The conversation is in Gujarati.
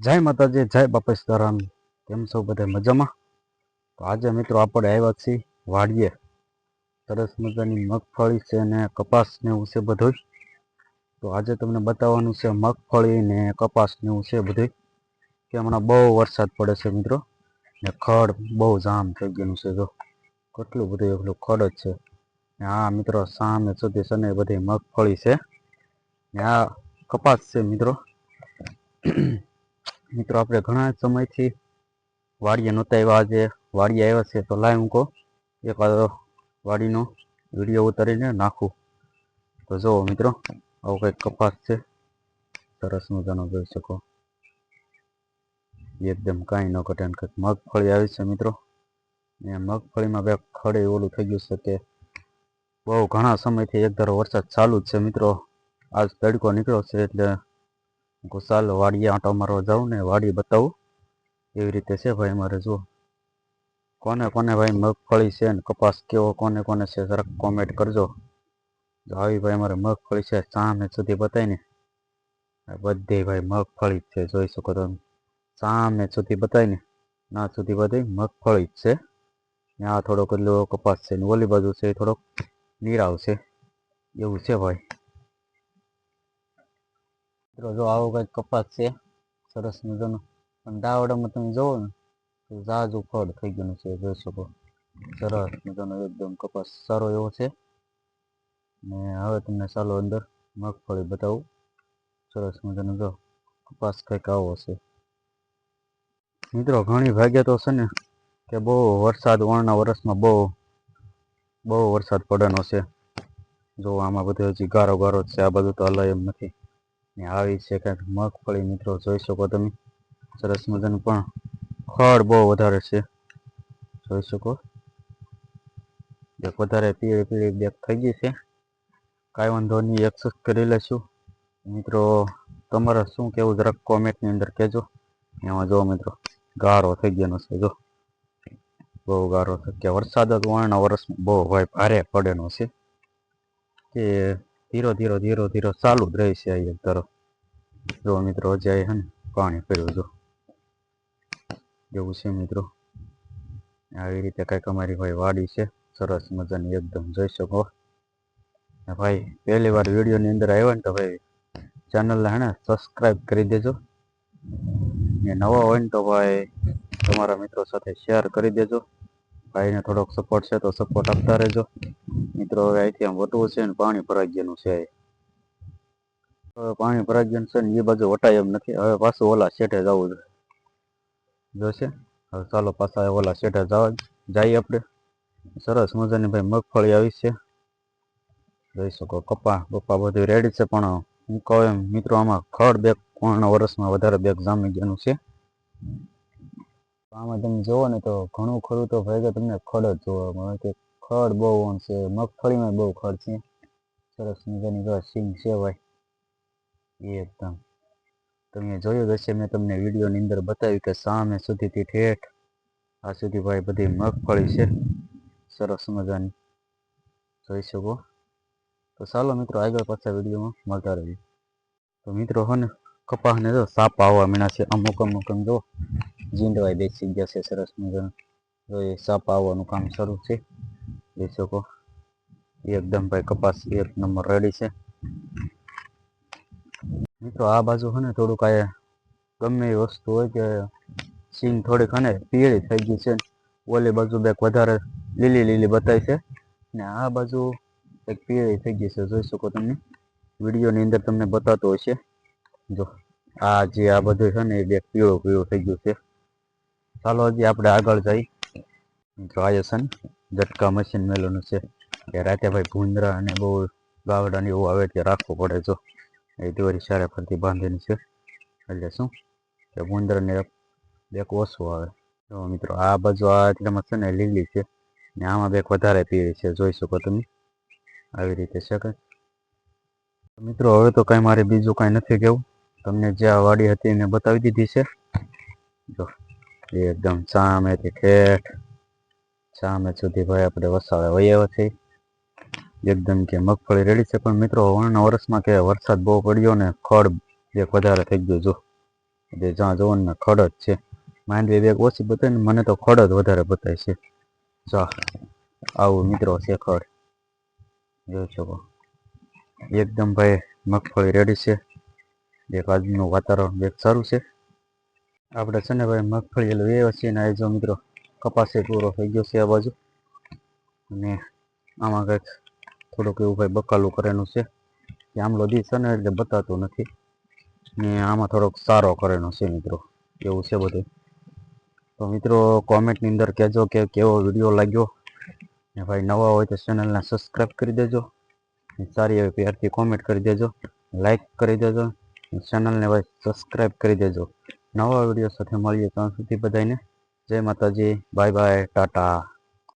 જય માતાજી, જય બાપા સીતારામ કેમ છો બધા મજામાં? તો આજે મિત્રો આપણે આવ્યા છીએ વાડીએ. સરસ મજાની મગફળી છે ને કપાસ ને એવું છે બધું તો આજે તમને બતાવવાનું છે મગફળી ને કપાસ ને એવું છે બધું કે હમણાં બહુ વરસાદ પડે છે મિત્રો. ને ખડ બહુ જામ થઈ ગયેલું છે જો. કેટલું બધું એટલું ખડ જ છે. ને આ મિત્રો સામે સુધી છે બધી મગફળી છે. ને આ કપાસ છે મિત્રો. મિત્રો, આપણે ઘણા સમયથી વાડીએ નહોતા આવ્યા. આજે વાડીએ આવ્યા છે તો લાય હું કહું એક વાડીનો વીડિયો ઉતારીને નાખું. તો જુઓ મિત્રો, આવો કંઈક કપાસ છે. સરસ મજાનો જોઈ શકો. એકદમ કાંઈ ન ઘટે કંઈક મગફળી આવી છે મિત્રો. ને મગફળીમાં બે ખડે ઓલું થઈ ગયું છે કે બહુ ઘણા સમયથી એક ધારો વરસાદ ચાલુ જ છે મિત્રો. આજ તડકો નીકળ્યો છે એટલે ગુસાલ વાડીએ આંટો મારવા જાઉં ને વાડી બતાવું. એવી રીતે છે ભાઈ મારે જુઓ. કોને કોને ભાઈ મગફળી છે ને કપાસ કેવો, કોને કોને છે, જરાક કોમેન્ટ કરજો. જો આવી ભાઈ મારે મગફળી છે, સામે સુધી બતાવીને. બધી ભાઈ મગફળી જ છે, જોઈ શકો તમે. સામે સુધી બતાવીને. ના સુધી બધી મગફળી જ છે. આ થોડોક એટલો કપાસ છે ને ઓલી બાજુ છે, થોડોક નીરાવ છે. એવું છે ભાઈ. મિત્રો, જો આવો કંઈક કપાસ છે, સરસ મજાનો. પણ દાવડામાં તમે જોવો ને, તો ઝાઝુ ફળ થઈ ગયું છે, જોઈ શકો. સરસ મજાનો એકદમ કપાસ સારો એવો છે. ને હવે તમને ચાલો અંદર મગફળી બતાવું. સરસ મજાનો જો કપાસ કંઈક આવો છે. મિત્રો, ઘણી ભાગ્યા તો છે ને, કે બહુ વરસાદ ઓણના વરસમાં બહુ બહુ વરસાદ પડવાનો છે. જો આમાં બધું હજી ગારો ગારો જ છે, આ બધું તો હલાય એમ નથી. ને આવી છે કંઈક મગફળી મિત્રો જોઈ શકો તમે. સરસ મજાનું પણ ખડ બહુ વધારે છે. જોઈ શકો. એક વધારે પીળી પીળી બેગ થઈ ગઈ છે. કાંઈ વાંધો નહીં એક્સેસ કરી લેશું મિત્રો, તમારે શું કેવું જરાક કોમેન્ટની અંદર કહેજો. એમાં જો મિત્રો, ગારો થઈ ગયાનો છે, જો. બહુ ગારો થઈ ગયા વરસાદ જ વણના વર્ષમાં બહુ ભાઈ ભારે પડેનો છે. કે ધીરો ધીરો ધીરો ધીરો ચાલુ જ રહેશે એક તરફ. જો મિત્રો આ હે ને પાણી પડ્યું જો. એવું છે મિત્રો. આવી રીતે કંઈક અમારી ભાઈ વાડી છે. સરસ મજાની એકદમ જોઈ શકો. ભાઈ, પહેલી વાર વિડીયોની અંદર આવ્યા ને તો ભાઈ ચેનલને હે ને સબસ્ક્રાઈબ કરી દેજો. ને નવા હોય ને તો ભાઈ, તમારા મિત્રો સાથે શેર કરી દેજો. ભાઈને થોડોક સપોર્ટ છે તો સપોર્ટ આપતા રહેજો. મિત્રો, હવે અહીંથી આમ વટવું છે ને પાણી ભરાઈ ગયેલું છે. હવે પાણી ભરાઈ ગયું છે ને એ બાજુ વટાય એમ નથી. હવે પાછું ઓલા શેઠે જવું જોશે? હવે ચાલો પાછા ઓલા શેઠે જવા જઈએ આપણે. સરસ મજાની ભાઈ મગફળી આવી છે. જોઈ શકો કપા, બપા બધું રેડી છે, પણ હું કહું એમ, મિત્રો, આમાં ખડ બેગ કોણ વર્ષમાં વધારે બેગ જામી ગયેલું છે. આમાં તમે જુઓ ને તો ઘણું ખરું તો ભાઈ તમને ખડ જ જોવા મળે કે ખડ બહુ ઓન છે, મગફળીમાં બહુ ખડ છે. સરસ મજાની જો સિંગ છે ભાઈ. એ એકદમ. તમે જોયું હશે, મેં તમને વિડીયોની અંદર બતાવ્યું કે સામે સુધીથી ઠેઠ, આ સુધી ભાઈ બધી મગફળી છે. સરસ મજાની. જોઈ શકો? તો ચાલો મિત્રો, આગળ પાછા વિડીયોમાં મળતા રહીએ. તો મિત્રો હો ને, કપાસને જો સાપ આવવા મીણા છે. અમુક અમુક જો જીંડવાય બેસી ગયા છે, સરસ મજાનું. જો એ સાપ આવવાનું કામ શરૂ છે. જોઈ શકો. એકદમ ભાઈ કપાસ એક નંબર રેડી છે. મિત્રો, આ બાજુ છે ને થોડુંક આ ગમે એ વસ્તુ હોય કે સીન થોડીક ને પીળી થઈ ગઈ છે. ઓલી બાજુ બેક વધારે લીલી લીલી બતાવી છે. ને આ બાજુ એક પીળી થઈ ગઈ છે. જોઈ શકો તમે? વિડીયોની અંદર તમને બતાતો હશે જો, આ જે આ બધું છે ને એ બેક પીળો પીળો થઈ ગયું છે. ચાલો હજી આપણે આગળ જઈ મિત્રો આ છે ઝટકા મશીન મેલું છે. કે રાતે ભાઈ ભૂંદરા અને બહુ ગાવડા ને એવું આવે કે રાખવું પડે જો. એ દોરી સારે ફરતી બાંધેલી છે. એટલે શું? કે ભૂંદરાને બેક ઓછું આવે. તો મિત્રો, આ બાજુ આ એટલામાં છે ને લીલી છે. ને આમાં બેક વધારે પીળી છે. જોઈ શકો તમે. આવી રીતે છે કંઈ. મિત્રો, હવે તો કાંઈ મારે બીજું કાંઈ નથી કહેવું તમને જે આ વાડી હતી એને બતાવી દીધી છે. જો એકદમ સામેથી ઠેઠ સામે સુધી ભાઈ આપણે વસાવે વૈયા છે. એકદમ કે મગફળી રેડી છે, પણ મિત્રો વણના વર્ષમાં કે વરસાદ બહુ પડ્યો ને ખડ એક વધારે થઈ ગયો જો. એટલે જ્યાં જોવો ને ખડ જ છે. માંડવી બેગ ઓછી બતાવે ને મને તો ખડ જ વધારે બતાવે છે. જા, આવું મિત્રો છે ખડ. જોઈ શકો. એકદમ ભાઈ મગફળી રેડી છે. એક આજનું વાતાવરણ એક સારું છે. આપણે છે ને ભાઈ મગફળી એટલે વેવ છે ને આ જો મિત્રો. કપાસે પૂરો થઈ ગયો છે આ બાજુ. અને આમાં કંઈક થોડુંક એવું ભાઈ બકાલું કરેલું છે. કે આમલો લોધી છે ને એટલે બતાતું નથી. ને આમાં થોડોક સારો કરેલો છે મિત્રો. એવું છે બધું. તો મિત્રો કોમેન્ટની અંદર કહેજો કે કેવો વીડિયો લાગ્યો. ને ભાઈ નવા હોય તો ચેનલને સબસ્ક્રાઈબ કરી દેજો. સારી એવી પ્યારથી કોમેન્ટ કરી દેજો. લાઈક કરી દેજો. ચેનલને ભાઈ સબસ્ક્રાઈબ કરી દેજો. નવા વીડિયો સાથે મળીએ ત્યાં સુધી બધાને જય માતાજી બાય બાય ટાટા.